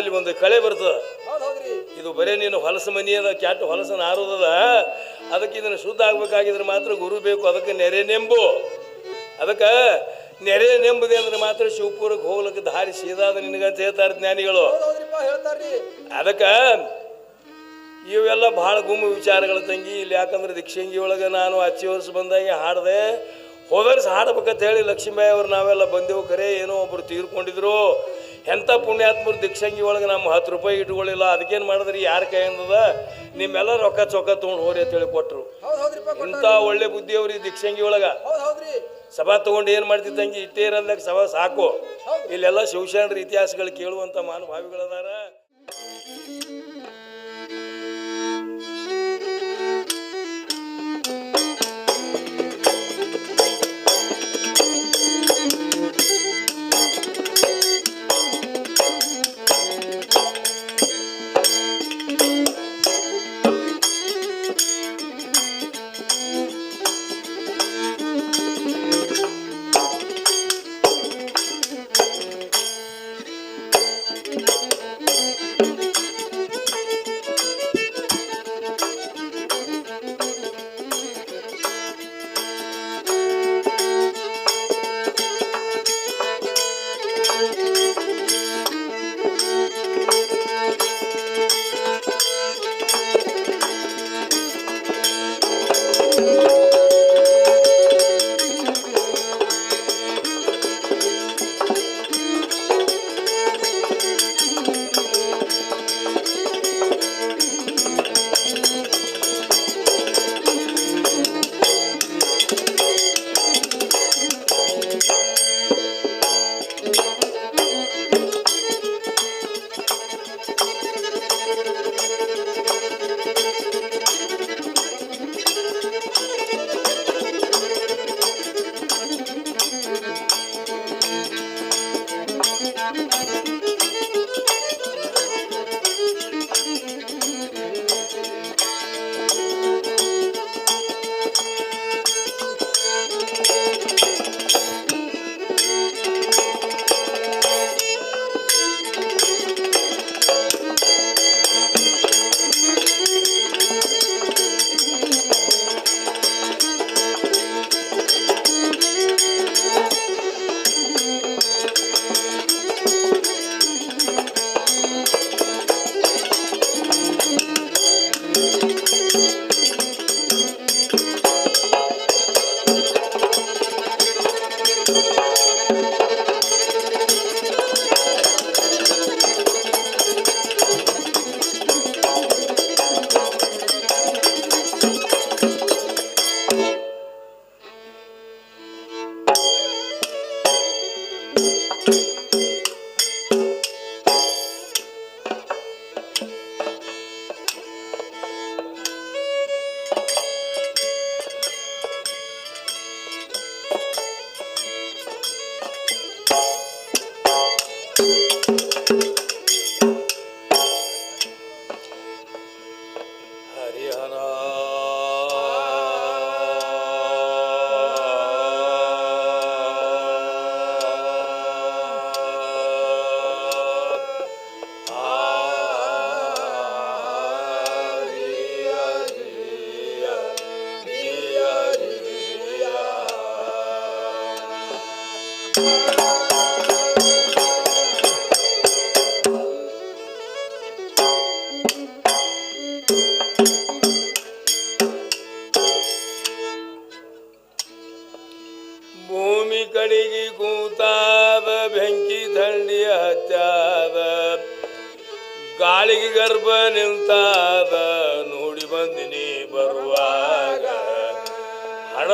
ಅಲ್ಲಿ ಒಂದು ಕಳೆ ಬರ್ತದ. ಇದು ಬರೇ ನೀನು ಹೊಲಸು ಮನಿ ಅದ ಕ್ಯಾಟ್ ಹೊಲಸ ಆರೋದದ. ಅದಕ್ಕೆ ಇದನ್ನು ಶುದ್ಧ ಆಗ್ಬೇಕಾಗಿದ್ರೆ ಮಾತ್ರ ಗುರು ಬೇಕು ಅದಕ್ಕೆ ನೆರೆ ನೆಂಬು. ಅದಕ್ಕೆ ನೆರೆ ನೆಂಬುದೇ ಅಂದ್ರೆ ಮಾತ್ರ ಶಿವಪುರಕ್ಕೆ ಹೋಗ್ಲಿಕ್ಕೆ ದಾರಿ ಸೀದಾದ ನಿನಗಂತ ಹೇಳ್ತಾರೆ ಜ್ಞಾನಿಗಳು. ಅದಕ್ಕೆ ಇವೆಲ್ಲ ಭಾಳ ಗುಮ್ಮ ವಿಚಾರಗಳ ತಂಗಿ ಇಲ್ಲಿ ಯಾಕಂದ್ರೆ ದೀಕ್ಷಂಗಿ ಒಳಗೆ ನಾನು ಹಚ್ಚಿ ವರ್ಷ ಬಂದಾಗ ಹಾಡಿದೆ ಹೋದರ್ಸ್ ಹಾಡ್ಬೇಕಂತ ಹೇಳಿ ಲಕ್ಷ್ಮೀಬಾಯಿ ಅವ್ರು ನಾವೆಲ್ಲ ಬಂದೆವು ಕರೆ ಏನೋ ಒಬ್ರು ತೀರ್ಕೊಂಡಿದ್ರು. ಎಂಥ ಪುಣ್ಯಾತ್ಮರು ದಿಕ್ಷಂಗಿ ಒಳಗೆ ನಮ್ಮ ಹತ್ತು ರೂಪಾಯಿ ಇಟ್ಕೊಳ್ಳಿಲ್ಲ ಅದಕ್ಕೇನು ಮಾಡಿದ್ರಿ? ಯಾರ ಕೈಯಿಂದದ ನಿಮ್ಮೆಲ್ಲ ರೊಕ್ಕ ಚೊಕ್ಕ ತೊಗೊಂಡು ಹೋರಿ ಅಂತೇಳಿ ಕೊಟ್ಟರು ಇಂಥ ಒಳ್ಳೆ ಬುದ್ಧಿ ಅವ್ರಿಗೆ ದಿಕ್ಷಂಗಿ ಒಳಗೆ. ಸಭಾ ತಗೊಂಡು ಏನು ಮಾಡ್ತಿದ್ದಂಗೆ ಇಟ್ಟೇ ಇರಲ್ಲಕ್ಕೆ ಸಭಾ ಸಾಕು. ಇಲ್ಲೆಲ್ಲ ಶಿವಶರಣರ ಇತಿಹಾಸಗಳು ಕೇಳುವಂಥ ಮಹಾನುಭಾವಿಗಳದಾರ.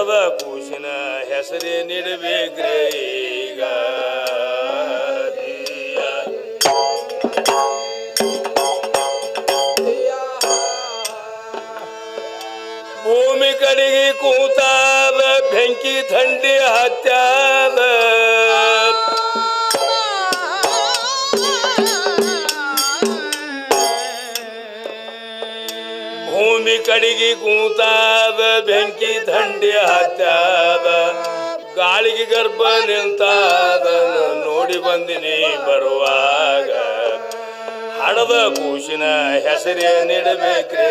ಹಣದ ಕೂಸಿನ ಹೆಸರೇ ನೀಡಬೇಕ್ರೆ ಭೂಮಿ ಕಡೆಗೆ ಕೂತಾದ ಬೆಂಕಿ ಥಂಡಿ ಹತ್ಯಾದ ಭೂಮಿ ಕಡಿಗೆ ಕೂತಾದ ಬೆಂಕಿ ಥಂಡಿ ಹತ್ಯಾದ ಗಾಳಿಗೆ ಗರ್ಭ ನಿಂತಾದ ನೋಡಿ ಬಂದಿನಿ ಬರುವಾಗ ಹಡದ ಕೂಸಿನ ಹೆಸರೇ ನೀಡಬೇಕ್ರಿ.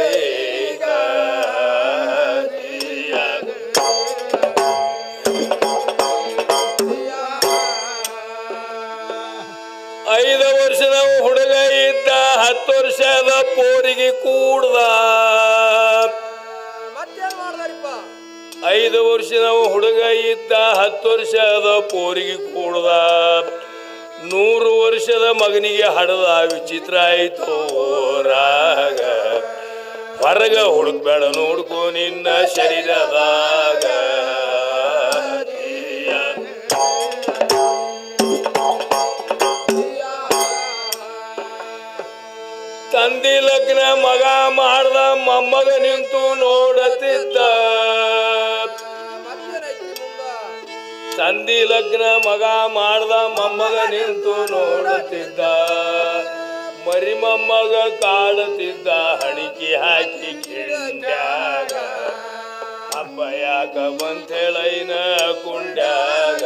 ಐದು ವರ್ಷದ ಹುಡುಗ ಇದ್ದ, ಹತ್ತು ವರ್ಷದ ಪೋರಿಗೆ ಕೂಡ್ದ ಐದು ವರ್ಷ ನಾವು ಹುಡುಗ ಇದ್ದ ಹತ್ತು ವರ್ಷದ ಪೋರಿಗೆ ಕೂಡದ. ನೂರು ವರ್ಷದ ಮಗನಿಗೆ ಹಡದ ವಿಚಿತ್ರ ಆಯ್ತು ರಾಗ. ಹೊರಗ ಹುಡುಕ್ಬೇಡ ನೋಡ್ಕೋ ನಿನ್ನ ಶರೀರದಾಗ. ತಂದಿ ಲಗ್ನ ಮಗ ಮಾಡ್ದ ಮೊಮ್ಮಗ ನಿಂತು ನೋಡತಿದ್ದ ತಂದಿ ಲಗ್ನ ಮಗ ಮಾಡ್ದ ಮೊಮ್ಮಗ ನಿಂತು ನೋಡುತ್ತಿದ್ದ. ಮರಿ ಮೊಮ್ಮಗ ಕಾಡುತ್ತಿದ್ದ ಹಣಿಕೆ ಹಾಕಿ ಕಿಂಡ್ಯಾಗ. ಹಬ್ಬ ಯಾಕ ಬಂತೇಳೈನ ಕುಂಡ್ಯಾಗ.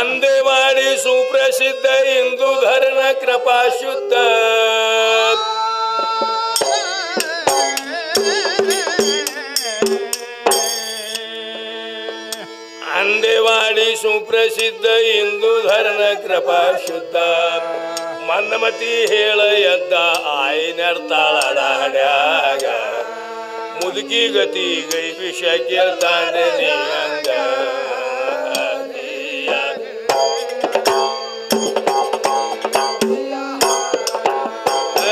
ಅಂದೆ ಮಾಡಿ ಸುಪ್ರಸಿದ್ಧ ಇಂದು ಧರ್ಮ ಕೃಪಾ ಶುದ್ಧ. ಸುಪ್ರಸಿದ್ಧ ಹಿಂದೂ ಧರ್ಮ ಕೃಪಾ ಶುದ್ಧ. ಮನ್ನಮತಿ ಹೇಳ ಎದ್ದ ಆಯ್ನರ್ತಾಳಾಡ್ಯಾಗ ಮುದುಕಿ ಗತಿ ಗೈ ವಿಷ ಕೇಳ್ತಾನೆ ನೀಂಗ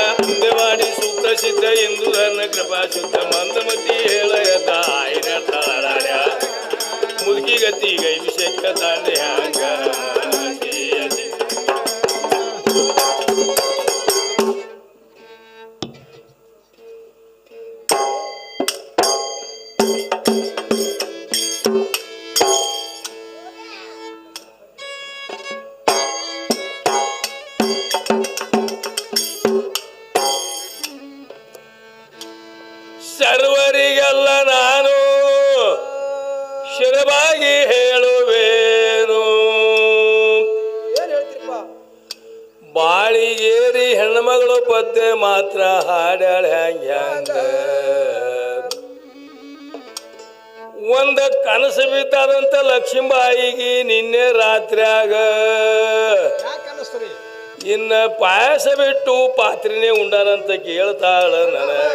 ಅಂದೆವಾಡಿ ಸುಪ್ರಸಿದ್ಧ ಹಿಂದೂ ಧರ್ಮ ಕೃಪಾ ಶುದ್ಧ. ಮಂದಮತಿ ಹೇಳ ಎದ್ದ ಆಯಿ ನಡ್ತಾಳಡ್ಯಾಗ ಮುದುಕಿ ಗತಿ ಗೈ ವಿಷಕ್ಕ ತಾಂಡೆ ಹಂಗ ಶಿರವಾಗಿ ಹೇಳುವೇನು. ಬಾಳಿಗೇರಿ ಹೆಣ್ಮಗಳು ಪತ್ತೆ ಮಾತ್ರ ಹಾಡ್ಯಾಳ ಹ್ಯಾಂಗ ಒಂದ ಕನಸು ಬಿತ್ತಾದಂತ ಲಕ್ಷ್ಮೀಬಾಯಿಗೆ ನಿನ್ನೆ ರಾತ್ರಿಯಾಗ. ಇನ್ನ ಪಾಯಸ ಬಿಟ್ಟು ಪಾತ್ರಿನೇ ಉಂಡಾರಂತ ಕೇಳ್ತಾಳ ನನಗ.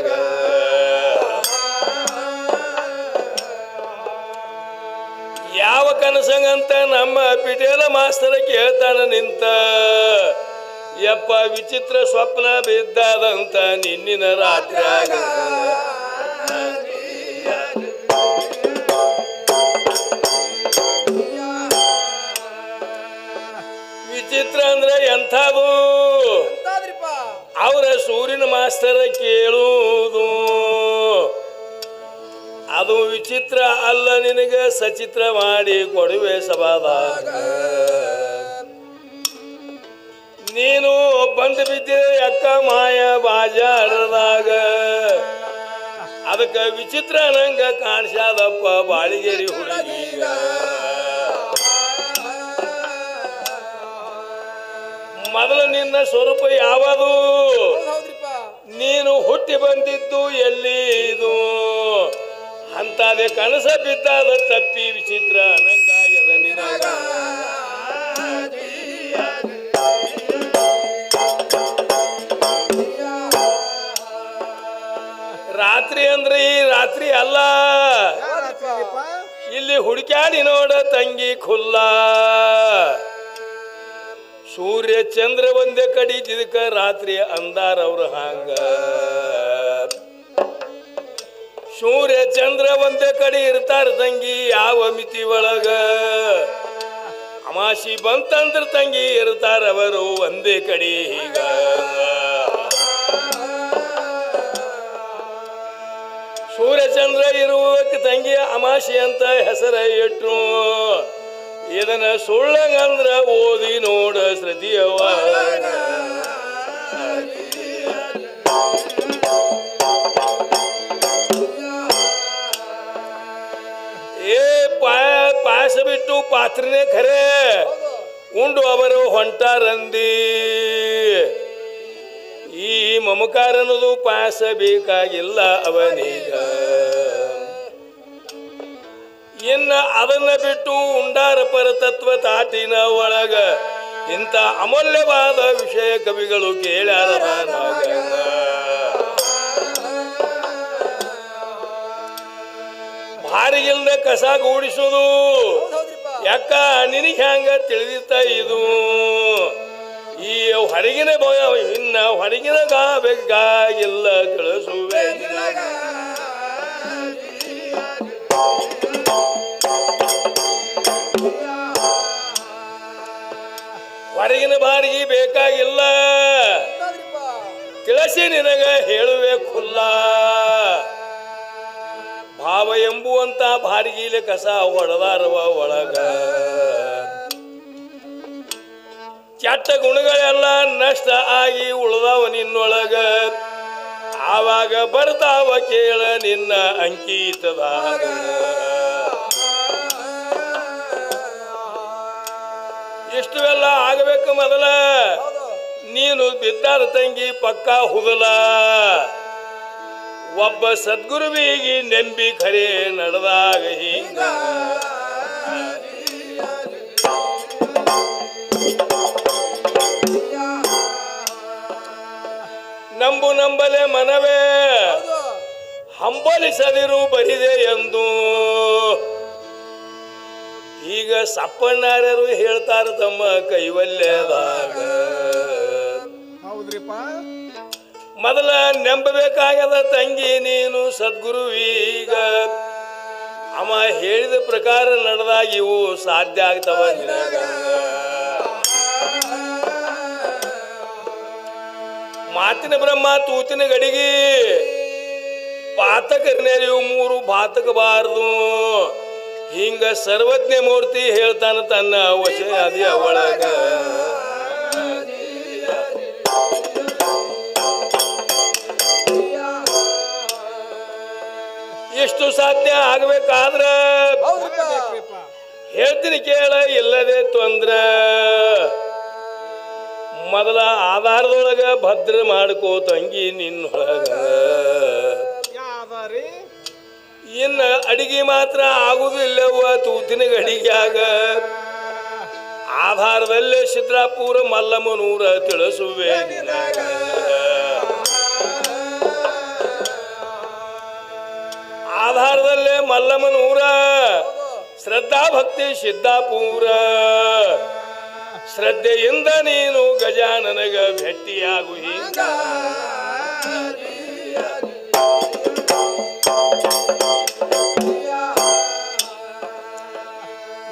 ಕನಸಂಗಂತ ನಮ್ಮ ಪಿಟೇಲ ಮಾಸ್ತರ ಕೇಳ್ತಾನ ನಿಂತ. ಯಪ್ಪ ವಿಚಿತ್ರ ಸ್ವಪ್ನ ಬಿದ್ದಾದಂತ ನಿನ್ನಿನ ರಾತ್ರಿ ವಿಚಿತ್ರ ಅಂದ್ರೆ ಎಂಥದು ಅವರ ಸೂರ್ಯನ ಮಾಸ್ತರ ಕೇಳುವುದು. ಅದು ವಿಚಿತ್ರ ಅಲ್ಲ ನಿನಗೆ ಸಚಿತ್ರ ಮಾಡಿ ಕೊಡುವೆ ಸಭಾದಾಗ. ನೀನು ಬಂದು ಬಿದ್ದೆ ಅಕ್ಕ ಮಾಯ ಬಾಜಾಡದಾಗ ಅದಕ್ಕೆ ವಿಚಿತ್ರ ನಂಗ ಕಾಣಿಸ್ಯಾದಪ್ಪ ಬಾಳಿಗೇರಿ ಹುಡುಗಿ ಮೊದಲು ನಿನ್ನ ಸ್ವರೂಪ ಯಾವುದು? ನೀನು ಹುಟ್ಟಿ ಬಂದಿದ್ದು ಎಲ್ಲಿ ಇದು? ಅಂತಾದೆ ಕನಸ ಬಿದ್ದಾದ ತಪ್ಪಿ ವಿಚಿತ್ರ ನಂಗಾಯದ ನಿನಗ. ರಾತ್ರಿ ಅಂದ್ರೆ ಈ ರಾತ್ರಿ ಅಲ್ಲ. ಇಲ್ಲಿ ಹುಡುಕ್ಯಾಡಿ ನೋಡ ತಂಗಿ ಖುಲ್ಲ. ಸೂರ್ಯ ಚಂದ್ರ ಒಂದೇ ಕಡಿತಿದ್ಕ ರಾತ್ರಿ ಅಂದಾರ ಅವ್ರ ಹಾಂಗ. ಸೂರ್ಯ ಚಂದ್ರ ಒಂದೇ ಕಡೆ ಇರ್ತಾರ ತಂಗಿ, ಯಾವ ಮಿತಿ ಒಳಗ? ಅಮಾಶಿ ಬಂತಂದ್ರ ತಂಗಿ ಇರ್ತಾರ ಅವರು ಒಂದೇ ಕಡೆ ಈಗ. ಸೂರ್ಯ ಚಂದ್ರ ಇರುವಕ್ಕೆ ತಂಗಿ ಅಮಾಶಿ ಅಂತ ಹೆಸರ ಇಟ್ಟು ಇದನ್ನ ಸುಳ್ಳಂಗಂದ್ರ ಓದಿ ನೋಡ ಶ್ರುತಿಯವ್ವ. ಪಾತ್ರನೇ ಖರೆ. ಉಂಡು ಅವರು ಹೊಂಟಾರಂದಿ. ಈ ಮಮಕಾರನದು ಪಾಸ ಬೇಕಾಗಿಲ್ಲ ಅವನೀಗ. ಇನ್ನ ಅದನ್ನ ಬಿಟ್ಟು ಉಂಡಾರ ಪರತತ್ವ ತಾಟಿನ ಒಳಗ ಇಂಥ ಅಮೂಲ್ಯವಾದ ವಿಷಯ ಕವಿಗಳು ಕೇಳ್ಯಾರ ಭಾರಿ ಭಾರಿಗಿಲ್ದ ಕಸ ಗೂಡಿಸೋದು. ಯಾಕ ನಿನಗೆ ಹ್ಯಾಂಗ ತಿಳಿದಿತ್ತ ಇದು? ಈ ಹೊರಗಿನ ಭಯ ಇನ್ನ ಹೊರಗಿನ ಗಾ ಬೇಕಾಗಿಲ್ಲ ತಿಳಿಸುವೆ ಹೊರಗಿನ ಬಾರಿಗೆ ಬೇಕಾಗಿಲ್ಲ. ತಿಳಿಸಿ ನಿನಗ ಹೇಳುವೆ ಖುಲ್ಲ. ಭಾವ ಎಂಬುವಂತ ಭಾರಿಗೀಲ ಕಸ ಒಡದಾರವ ಒಳಗ. ಕೆಟ್ಟ ಗುಣಗಳೆಲ್ಲ ನಷ್ಟ ಆಗಿ ಉಳ್ದವ ನಿನ್ನೊಳಗ. ಆವಾಗ ಬರ್ತಾವ ಕೇಳ ನಿನ್ನ ಅಂಕಿತದ ಎಲ್ಲ ಆಗಬೇಕು ಮೊದಲ. ನೀನು ಬಿದ್ದಾರ ತಂಗಿ ಪಕ್ಕ ಹುದಲ. ಒಬ್ಬ ಸದ್ಗುರುವಿಗೆ ನೆಂಬಿ ಖರೆ ನಡೆದಾಗ ಹಿಂಗ. ನಂಬು ನಂಬಲೆ ಮನವೇ, ಹಂಬಲಿಸದಿರು ಬರಿದೆ ಎಂದು. ಈಗ ಸಪ್ಪಣ್ಣಾರ್ಯರು ಹೇಳ್ತಾರ ತಮ್ಮ ಕೈವಲ್ಯದಾಗ. ಹೌದ್ರಿಪ್ಪ? ಮೊದಲ ನೆಂಬಬೇಕಾಗದ ತಂಗಿ ನೀನು ಸದ್ಗುರುವೀಗ. ಅಮ್ಮ ಹೇಳಿದ ಪ್ರಕಾರ ನಡೆದಾಗ ಇವು ಸಾಧ್ಯ ಆಗ್ತವ ಮಾತಿನ ಬ್ರಹ್ಮ ತೂತಿನ ಗಡಿಗೆ. ಪಾತಕರ್ನೇರಿ ಮೂರು ಬಾತಕಬಾರದು. ಹಿಂಗ ಸರ್ವಜ್ಞ ಮೂರ್ತಿ ಹೇಳ್ತಾನ ತನ್ನ ವಶ ಅದೇ ಒಳಗ ಎಷ್ಟು ಸಾಧ್ಯ ಆಗ್ಬೇಕಾದ್ರೆ? ಹೇಳ್ತೀನಿ ಕೇಳ ಇಲ್ಲದೆ ತೊಂದ್ರೆ. ಮೊದಲ ಆಧಾರದೊಳಗ ಭದ್ರ ಮಾಡ್ಕೋ ತಂಗಿ ನಿನ್ನೊಳಗ ಇನ್ನ ಅಡಿಗೆ ಮಾತ್ರ ಆಗುದಿಲ್ಲವ ತೂತಿನ ಗಡಿಗ್ಯಾಗ ಆಧಾರದಲ್ಲೇ ಸಿದ್ರಾಪುರ ಮಲ್ಲಮ್ಮನೂರ ತಿಳಿಸುವೆ ಮಲ್ಲಮ್ಮನೂರ ಶ್ರದ್ಧಾ ಭಕ್ತಿ ಸಿದ್ಧಾಪೂರ ಶ್ರದ್ಧೆಯಿಂದ ನೀನು ಗಜಾನನಗ ಭೇಟಿಯಾಗು ಹಿಂಗ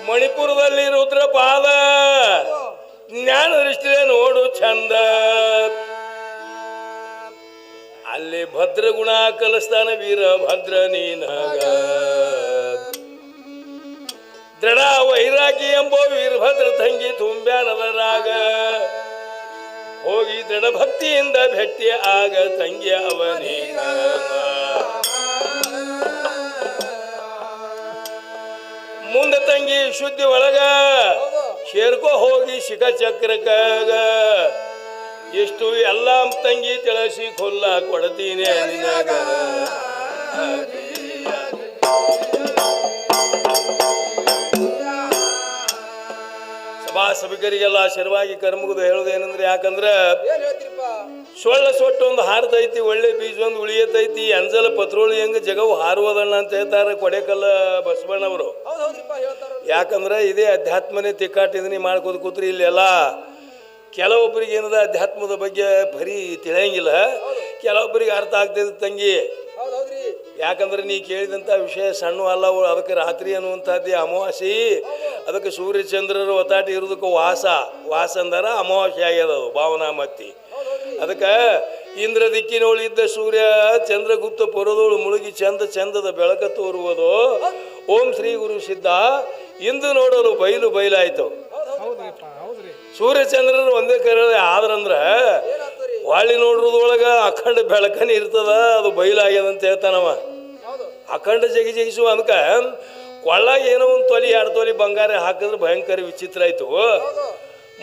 ಮಣಿಪುರದಲ್ಲಿ ರುದ್ರಪಾದ. ಜ್ಞಾನ ದೃಷ್ಟಿಯ ನೋಡು ಚಂದ. ಅಲ್ಲಿ ಭದ್ರ ಗುಣ ಕಲಿಸ್ತಾನ ವೀರ ಭದ್ರ ನೀನಾಗ. ದೃಢ ವೈರಾಗಿ ಎಂಬೋ ವೀರಭದ್ರ ತಂಗಿ ತುಂಬ್ಯಾನದ ರಾಗ. ಹೋಗಿ ದೃಢ ಭಕ್ತಿಯಿಂದ ಭೆಟ್ಟಿ ಆಗ ತಂಗಿ ಅವನೀಗ ಮುಂದೆ ತಂಗಿ ಶುದ್ಧಿ ಒಳಗ ಶೇರ್ಕೋ ಹೋಗಿ ಶಿಖ ಚಕ್ರಕ್ಕಾಗ. ಇಷ್ಟು ಎಲ್ಲ ತಂಗಿ ತಿಳಿಸಿ ಕೊಲ್ಲ ಕೊಡ್ತೀನಿ ನಿನಗ. ಸಭಾ ಸಭಿಕರಿಗೆಲ್ಲ ಶರವಾಗಿ ಕರ್ಮಗುದು ಹೇಳೋದೇನಂದ್ರೆ ಯಾಕಂದ್ರೆ ಸೊಳ್ಳ ಸೊಟ್ಟು ಒಂದು ಹಾರತೈತಿ ಒಳ್ಳೆ ಬೀಜ ಒಂದು ಉಳಿಯತೈತಿ ಅಂಜಲ ಪತ್ರೋಳಿ ಹೆಂಗ ಜಗವು ಹಾರುವುದಣ್ಣ ಅಂತ ಹೇಳ್ತಾರೆ ಕೊಡೆಕಲ್ಲ ಬಸವಣ್ಣವರು. ಯಾಕಂದ್ರ ಇದೇ ಅಧ್ಯಾತ್ಮನೇ ತಿಕ್ಕಾಟ ಇದನ್ನೇ ಮಾಡ್ಕೋತ ಕೂತ್ರಿ ಇಲ್ಲೆಲ್ಲ. ಕೆಲವೊಬ್ಬರಿಗೆ ಏನದ ಅಧ್ಯಾತ್ಮದ ಬಗ್ಗೆ ಬರೀ ತಿಳಿಯಂಗಿಲ್ಲ. ಕೆಲವೊಬ್ಬರಿಗೆ ಅರ್ಥ ಆಗ್ತದೆ ತಂಗಿ. ಯಾಕಂದ್ರೆ ನೀ ಕೇಳಿದಂಥ ವಿಷಯ ಸಣ್ಣ ಅಲ್ಲ ಅದಕ್ಕೆ ರಾತ್ರಿ ಅನ್ನುವಂಥದ್ದು ಅಮಾವಾಸ್ಯೆ. ಅದಕ್ಕೆ ಸೂರ್ಯಚಂದ್ರರ ಒತ್ತಾಟ ಇರೋದಕ್ಕೆ ವಾಸ. ವಾಸ ಅಂದರ ಅಮಾವಾಸ್ಯೆ ಆಗ್ಯದ ಅದು ಭಾವನಾ ಮತ್ತಿ ಅದಕ್ಕೆ ಇಂದ್ರ ದಿಕ್ಕಿನೊಳಿದ್ದ ಸೂರ್ಯ ಚಂದ್ರಗುಪ್ತ ಪೊರದೋಳು ಮುಳುಗಿ ಚಂದ ಚಂದದ ಬೆಳಕ ತೋರುವುದು. ಓಂ ಶ್ರೀ ಗುರು ಸಿದ್ಧ. ಇಂದು ನೋಡಲು ಬಯಲು ಬಯಲಾಯ್ತು. ಸೂರ್ಯಚಂದ್ರರು ಒಂದೇ ಕರೆ ಆದ್ರಂದ್ರೆ ವಾಳಿ ಹೊಳ್ಳಿ ನೋಡ್ರದೊಳಗ ಅಖಂಡ ಬೆಳಕನ ಇರ್ತದ ಅದು ಬಯಲಾಗ್ಯದ ಅಂತ ಹೇಳ್ತಾನವ ಹೌದು. ಅಖಂಡ ಜಗಿ ಜಗಿಸುವ ಅದಕ್ಕ ಕೊಳ್ಳಾಗ ಏನೋ ಒಂದು ತೊಲಿ ಎರಡು ತೊಲಿ ಬಂಗಾರ ಹಾಕಿದ್ರೆ ಭಯಂಕರ ವಿಚಿತ್ರ ಆಯ್ತು. ಹೌದು.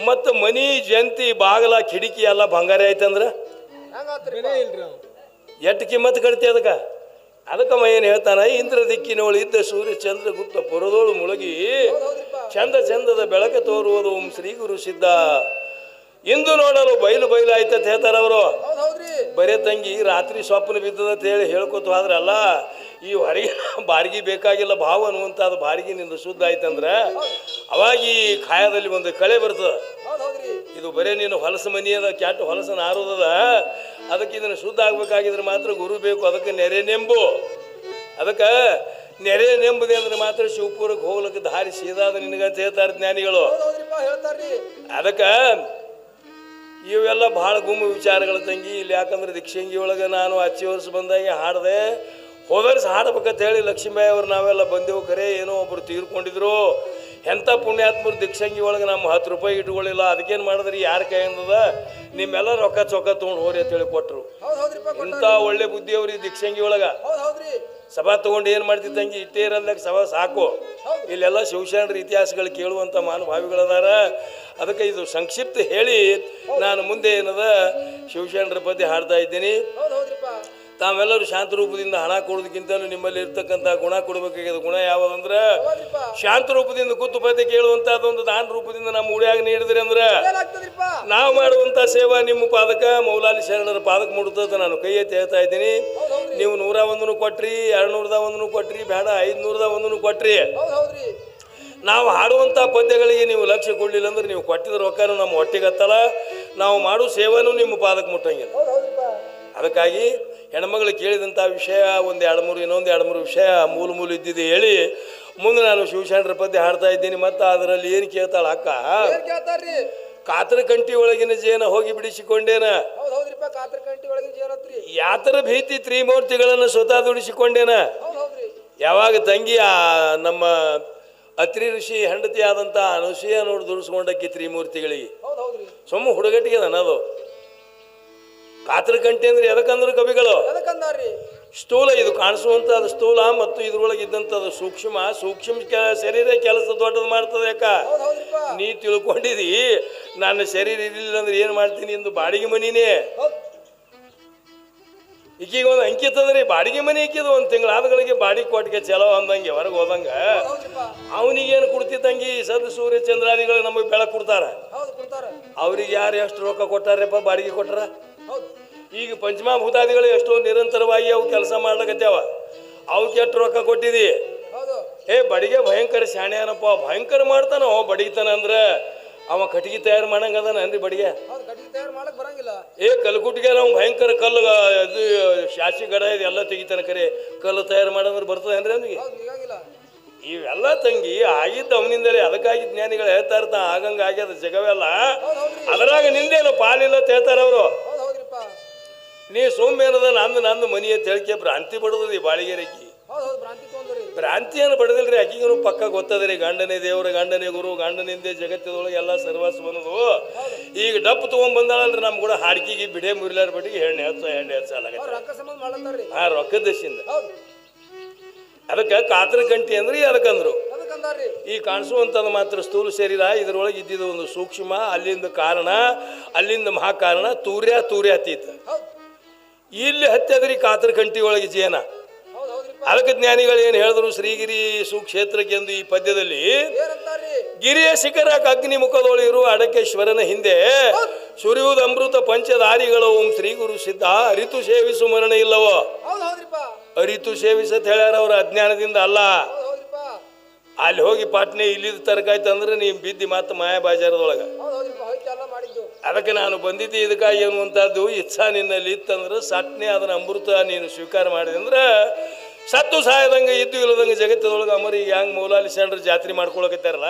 ಮತ್ತು ಮನಿ ಜಂತಿ ಬಾಗಲ ಕಿಡಿಕಿ ಎಲ್ಲ ಬಂಗಾರ ಆಯ್ತಂದ್ರೆ? ಎಟ್ಟು ಕಿಮ್ಮತ್ ಕಡಿತಿ ಅದಕ್ಕೆ? ಅದಕ್ಕೆ ಏನು ಹೇಳ್ತಾನೆ ಇಂದ್ರ ದಿಕ್ಕಿನವಳು ಇದ್ದ ಸೂರ್ಯ ಚಂದ್ರ ಗುಪ್ತ ಪುರದೋಳು ಮುಳುಗಿ ಚಂದ ಚಂದದ ಬೆಳಕ ತೋರುವುದು ಓಂ ಶ್ರೀ ಗುರು ಸಿದ್ಧ. ಇಂದು ನೋಡಲು ಬಯಲು ಬಯಲು ಆಯ್ತಂತ ಹೇಳ್ತಾರ ಅವರು. ಬರೇ ತಂಗಿ, ರಾತ್ರಿ ಸ್ವಪ್ನ ಬಿದ್ದದಂತ ಹೇಳಿ ಹೇಳ್ಕೊತ ಹೋದ್ರಲ್ಲ ಈ ಹೊರಗೆ ಬಾರಿಗೆ ಬೇಕಾಗಿಲ್ಲ, ಭಾವ ಅನ್ನುವಂಥದ್ದು ಬಾರಿಗೆ ನಿಂದು ಶುದ್ಧ ಆಯ್ತಂದ್ರೆ, ಅವಾಗ ಈ ಕಾಯದಲ್ಲಿ ಒಂದು ಕಳೆ ಬರ್ತದೆ. ಇದು ಬರೇ ನೀನು ಹೊಲಸು ಮನಿ ಅದ ಕ್ಯಾಟ್ ಹೊಲಸನ ನಾರುದದ ಅದಕ್ಕೆ ಇದನ್ನು ಶುದ್ಧ ಆಗ್ಬೇಕಾಗಿದ್ರೆ ಮಾತ್ರ ಗುರು ಬೇಕು ಅದಕ್ಕೆ ನೆರೆ ನೆಂಬು. ಅದಕ್ಕೆ ನೆರೆ ನೆಂಬುದೆ ಅಂದ್ರೆ ಮಾತ್ರ ಶಿವಪುರಕ್ಕೆ ಹೋಗ್ಲಿಕ್ಕೆ ದಾರಿ ಸೀದಾದ ನಿನಗಂತ ಹೇಳ್ತಾರೆ ಜ್ಞಾನಿಗಳು. ಅದಕ್ಕೆ ಇವೆಲ್ಲ ಭಾಳ ಗುಮ್ಮ ವಿಚಾರಗಳ ತಂಗಿ ಇಲ್ಲಿ ಯಾಕಂದ್ರೆ ದೀಕ್ಷಂಗಿ ಒಳಗೆ ನಾನು ಅಚ್ಚಿ ವರ್ಷ ಬಂದಾಗ ಹಾಡಿದೆ ಹೋದರ್ಸ್ ಹಾಡ್ಬೇಕಂತ ಹೇಳಿ ಲಕ್ಷ್ಮೀಬಾಯಿ ಅವ್ರು ನಾವೆಲ್ಲ ಬಂದೆವು ಕರೆ ಏನೋ ಒಬ್ರು ತೀರ್ಕೊಂಡಿದ್ರು. ಎಂಥ ಪುಣ್ಯಾತ್ಮರು ದಿಕ್ಷಂಗಿ ಒಳಗೆ ನಮ್ಮ ಹತ್ತು ರೂಪಾಯಿ ಇಟ್ಕೊಳ್ಳಿಲ್ಲ ಅದಕ್ಕೇನು ಮಾಡಿದ್ರಿ? ಯಾರ ಕೈಯಿಂದ ನಿಮ್ಮೆಲ್ಲ ರೊಕ್ಕ ಚೊಕ್ಕ ತೊಗೊಂಡು ಹೋರಿ ಅಂತೇಳಿ ಕೊಟ್ಟರು ಇಂಥ ಒಳ್ಳೆ ಬುದ್ಧಿ ಅವ್ರಿ ದಿಕ್ಷಂಗಿ ಒಳಗೆ. ಸಭಾ ತೊಗೊಂಡು ಏನು ಮಾಡ್ತಿದ್ದಂಗೆ ಇಟ್ಟೇ ಇರಲ್ದಾಗ ಸಭಾ ಸಾಕು. ಇಲ್ಲೆಲ್ಲ ಶಿವಶರಣರ ಇತಿಹಾಸಗಳು ಕೇಳುವಂಥ ಮಹಾನುಭಾವಿಗಳದಾರ. ಅದಕ್ಕೆ ಇದು ಸಂಕ್ಷಿಪ್ತ ಹೇಳಿ ನಾನು ಮುಂದೆ ಏನದ ಶಿವಶರಣರ ಬಗ್ಗೆ ಹಾಡ್ತಾ ಇದ್ದೀನಿ. ತಾವೆಲ್ಲರೂ ಶಾಂತ ರೂಪದಿಂದ ಹಣ ಕೊಡೋದಕ್ಕಿಂತಲೂ ನಿಮ್ಮಲ್ಲಿ ಇರ್ತಕ್ಕಂಥ ಗುಣ ಕೊಡ್ಬೇಕಾಗಿದೆ. ಗುಣ ಯಾವುದಂದ್ರೆ ಶಾಂತ ರೂಪದಿಂದ ಕೂತು ಪದ್ಯ ಕೇಳುವಂಥದ್ದು ಒಂದು ದಾನ ರೂಪದಿಂದ ನಮ್ಮ ಉಡಿಯಾಗ ನೀಡಿದ್ರಿ ಅಂದ್ರೆ ನಾವು ಮಾಡುವಂಥ ಸೇವಾ ನಿಮ್ಮ ಪಾದಕ ಮೌಲಾಲಿ ಶರಣರ ಪಾದಕ ಮುಡುತ್ತದೆ ನಾನು ಕೈ ಎತ್ತಿ ಹೇಳ್ತಾ ಇದ್ದೀನಿ ನೀವು ನೂರ ಒಂದನು ಕೊಟ್ರಿ ಎರಡು ನೂರದ ಒಂದನು ಕೊಟ್ರಿ ಬೇಡ ಐದ್ನೂರದ ಒಂದನು ಕೊಟ್ರಿ ನಾವು ಹಾಡುವಂಥ ಪದ್ಯಗಳಿಗೆ ನೀವು ಲಕ್ಷ್ಯ ಕೊಡಲಿಲ್ಲ ಅಂದ್ರೆ ನೀವು ಕೊಟ್ಟಿದ ರೊಕ್ಕನೂ ನಮ್ಮ ಹೊಟ್ಟೆಗತ್ತಲ್ಲ ನಾವು ಮಾಡೋ ಸೇವೆನೂ ನಿಮ್ಮ ಪಾದಕ್ಕೆ ಮುಟ್ಟಂಗಿಲ್ಲ. ಅದಕ್ಕಾಗಿ ಹೆಣ್ಮಗಳು ಕೇಳಿದಂಥ ವಿಷಯ ಒಂದು ಎರಡು ಮೂರು ಇನ್ನೊಂದು ಎರಡು ಮೂರು ವಿಷಯ ಮೂಲ ಮೂಲ ಇದ್ದಿದೆ ಹೇಳಿ ಮುಂದೆ ನಾನು ಶಿವಶರಣರ ಪದ್ಯ ಹಾಡ್ತಾ ಇದ್ದೀನಿ ಮತ್ತು ಅದರಲ್ಲಿ ಏನು ಕೇಳ್ತಾಳ ಅಕ್ಕ? ಕಾತರ ಕಂಟಿ ಒಳಗಿನ ಜೇನ ಹೋಗಿ ಬಿಡಿಸಿಕೊಂಡೇನ? ಯಾತ್ರ ಭೀತಿ ತ್ರಿಮೂರ್ತಿಗಳನ್ನು ಸ್ವತಃ ದುಡಿಸಿಕೊಂಡೇನ? ಯಾವಾಗ ತಂಗಿ ಆ ನಮ್ಮ ಅತ್ರಿ ಋಷಿ ಹೆಂಡತಿ ಆದಂಥ ಅನುಸೂಯ ನೋಡಿ ದುಡಿಸ್ಕೊಂಡಕ್ಕಿ ತ್ರಿಮೂರ್ತಿಗಳಿಗೆ ಸುಮ್ಮ ಹುಡುಗಟ್ಟಿಗೆ ಅದು. ಕಾತರ ಗಂಟೆ ಅಂದ್ರೆ ಎದಕ್ಕಂದ್ರೆ ಕವಿಗಳು? ಸ್ಥೂಲ ಇದು ಕಾಣಿಸುವಂಥದ್ದು ಸ್ಥೂಲ ಮತ್ತು ಇದ್ರೊಳಗೆ ಇದ್ದಂಥದ್ದು ಸೂಕ್ಷ್ಮ. ಸೂಕ್ಷ್ಮ ಶರೀರ ಕೆಲಸ ದೊಡ್ಡದು ಮಾಡ್ತದೆ ಅಕ್ಕ ನೀ ತಿಳ್ಕೊಂಡಿದಿ ನನ್ನ ಶರೀರ ಇರಲಿಲ್ಲ ಅಂದ್ರೆ ಏನು ಮಾಡ್ತೀನಿ ಎಂದು ಬಾಡಿಗೆ ಮನಿನೇ? ಈಗೀಗ ಒಂದು ಅಂಕಿತ ಅಂದ್ರೆ ಬಾಡಿಗೆ ಮನೆ ಇಕ್ಕಿದ ಒಂದು ತಿಂಗಳಾದಗಳಿಗೆ ಬಾಡಿಗೆ ಕೊಟ್ಟಿಗೆ ಚಲೋ ಅಂದಂಗೆ ಹೊರಗೆ ಹೋದಂಗ. ಅವನಿಗೇನು ಅವನಿಗೇನು ಕೊಡ್ತಿದ್ದಂಗಿ ಸದ್ ಸೂರ್ಯ ಚಂದ್ರಾದಿಗಳು ನಮಗೆ ಬೆಳಕು ಕೊಡ್ತಾರ? ಅವ್ರಿಗೆ ಯಾರು ಎಷ್ಟು ರೊಕ್ಕ ಕೊಟ್ಟಾರಪ್ಪ ಬಾಡಿಗೆ ಕೊಟ್ಟಾರ ಹೌದ್ ಈಗ ಪಂಚಮಭೂತಾದಿಗಳು ಎಷ್ಟೋ ನಿರಂತರವಾಗಿ ಅವು ಕೆಲಸ ಮಾಡ್ಲಕತ್ಯಾವ. ಅವಕ್ಕೆ ಎಷ್ಟು ರೊಕ್ಕ ಕೊಟ್ಟಿದಿ. ಏ ಬಡಿಗೆ ಭಯಂಕರ ಶಾಣ್ಯಾನಪ್ಪ. ಭಯಂಕರ ಮಾಡ್ತಾನೋ ಬಡಿತಾನ ಅಂದ್ರ. ಅವ ಕಟ್ಟಿಗೆ ತಯಾರು ಮಾಡಂಗದಾನ ಅನ್ರಿ ಬಡಿಗೆ? ಏ ಕಲ್ಕುಟ್ಟಿಗೆ ನಾವು ಭಯಂಕರ ಕಲ್ಲು ಇದು ಶಾಸಿ ಗಡ ಇದೆಲ್ಲ ಎಲ್ಲ ತೆಗಿತಾನ ಕರೆ. ಕಲ್ಲು ತಯಾರು ಮಾಡಂದ್ರೆ ಬರ್ತದೆ ಅಂದ್ರೆ ಅವ್ನಿಗೆ? ಇವೆಲ್ಲ ತಂಗಿ ಆಗಿದ್ದ ಅವನಿಂದಲೇ ಅದಕ್ಕಾಗಿ ಜ್ಞಾನಿಗಳು ಹೇಳ್ತಾ ಇರ್ತಾ ಆಗಂಗ ಆಗ್ಯದ ಜಗವೆಲ್ಲ. ಅದರಾಗ ನಿಂದೇನು ಪಾಲಿಲ್ಲ ಅಂತ ಹೇಳ್ತಾರ ಅವರು. ನೀ ಸೋಮೇನದ ನಂದು ನಂದು ಮನಿ ಅಂತ ಹೇಳಿಕೆ ಭ್ರಾಂತಿ ಬಡದ್ರಿ ಬಾಳಿಗೆರೆಕಿ. ಭ್ರಾಂತಿ ಏನು ಬಡದಿಲ್ರಿ ಆಕಿಗೂ ಪಕ್ಕ ಗೊತ್ತದ್ರಿ ಗಂಡನೇ ದೇವರ ಗಂಡನೇ ಗುರು ಗಂಡನಿಂದೆ ಜಗತ್ತದೊಳಗೆ ಎಲ್ಲ ಸರ್ವಸ್ ಬಂದದು ಈಗ ಡಪ್ಪು ತಗೊಂಡ್ ಬಂದಾಳಲ್ರಿ ನಮ್ಮ ಕೂಡ ಹಾಡ್ಕಿಗೆ ಬಿಡೇ ಮುರಿಲಾರ ಬಟ್ಟಿಗೆ ಹೆಣ್ಣು ಹೆಚ್ಚ ಹೆಣ್ಣು ಹಚ್ಚ ಹಾ ರೊಕ್ಕ ರೊಕ್ಕದ ದಶಿಂದ. ಅದಕ್ಕೆ ಕಾತ್ರ ಗಂಟಿ ಅಂದ್ರೆ ಅದಕ್ಕಂದ್ರು. ಈ ಕಾಣಿಸುವಂಥದ್ದು ಮಾತ್ರ ಸ್ಥೂಲ ಶರೀರ ಇದ್ರೊಳಗೆ ಇದ್ದಿದ್ದು ಒಂದು ಸೂಕ್ಷ್ಮ ಅಲ್ಲಿಂದ ಕಾರಣ ಅಲ್ಲಿಂದ ಮಹಾಕಾರಣ ತೂರ್ಯ ತೂರ್ಯಾತೀತ. ಇಲ್ಲಿ ಹತ್ಯದ್ರಿ ಕಾತರ ಕಂಟಿ ಒಳಗೆ ಜೇನ ಅದಕ್ಕೆ ಜ್ಞಾನಿಗಳು ಏನು ಹೇಳಿದ್ರು? ಶ್ರೀಗಿರಿ ಸುಕ್ಷೇತ್ರಕ್ಕೆ ಎಂದು ಈ ಪದ್ಯದಲ್ಲಿ ಗಿರಿಯ ಶಿಖರ ಅಗ್ನಿ ಮುಖದೊಳಿ ಇರುವ ಅಡಕೇಶ್ವರನ ಹಿಂದೆ ಸುರಿಯುವುದು ಅಮೃತ ಪಂಚದಾರಿಗಳು ಓಂ ಶ್ರೀ ಗುರು ಸಿದ್ಧ ಅರಿತು ಸೇವಿಸು ಮರಣ ಇಲ್ಲವೋ? ಅರಿತು ಸೇವಿಸತ್ ಹೇಳ್ಯಾರ ಅವ್ರ ಅಜ್ಞಾನದಿಂದ ಅಲ್ಲ. ಅಲ್ಲಿ ಹೋಗಿ ಪಾಟ್ನೆ ಇಲ್ಲಿದ ತರಕಾಯ್ತಂದ್ರೆ ನೀವು ಬಿದ್ದಿ ಮಾತು ಮಾಯಾ ಬಾಜಾರದೊಳಗೆ. ಅದಕ್ಕೆ ನಾನು ಬಂದಿದ್ದೆ ಏನು ಅಂತದ್ದು ಇಚ್ಛಾ ನಿನ್ನಲ್ಲಿ ಇತ್ತಂದ್ರೆ ಸಟ್ನೆ ಅದನ್ನ ಅಮೃತ ನೀನು ಸ್ವೀಕಾರ ಮಾಡಿದೆ ಅಂದ್ರೆ ಸತ್ತು ಸಾಯದಂಗೆ ಇದ್ದು ಇಲ್ಲದಂಗೆ ಜಗತ್ತದೊಳಗೆ ಅಮರಿ ಹೆಂಗೆ ಮೌಲಾಲಿ ಶರಣರು ಜಾತ್ರೆ ಮಾಡ್ಕೊಳಕತ್ತಾರಲ್ಲ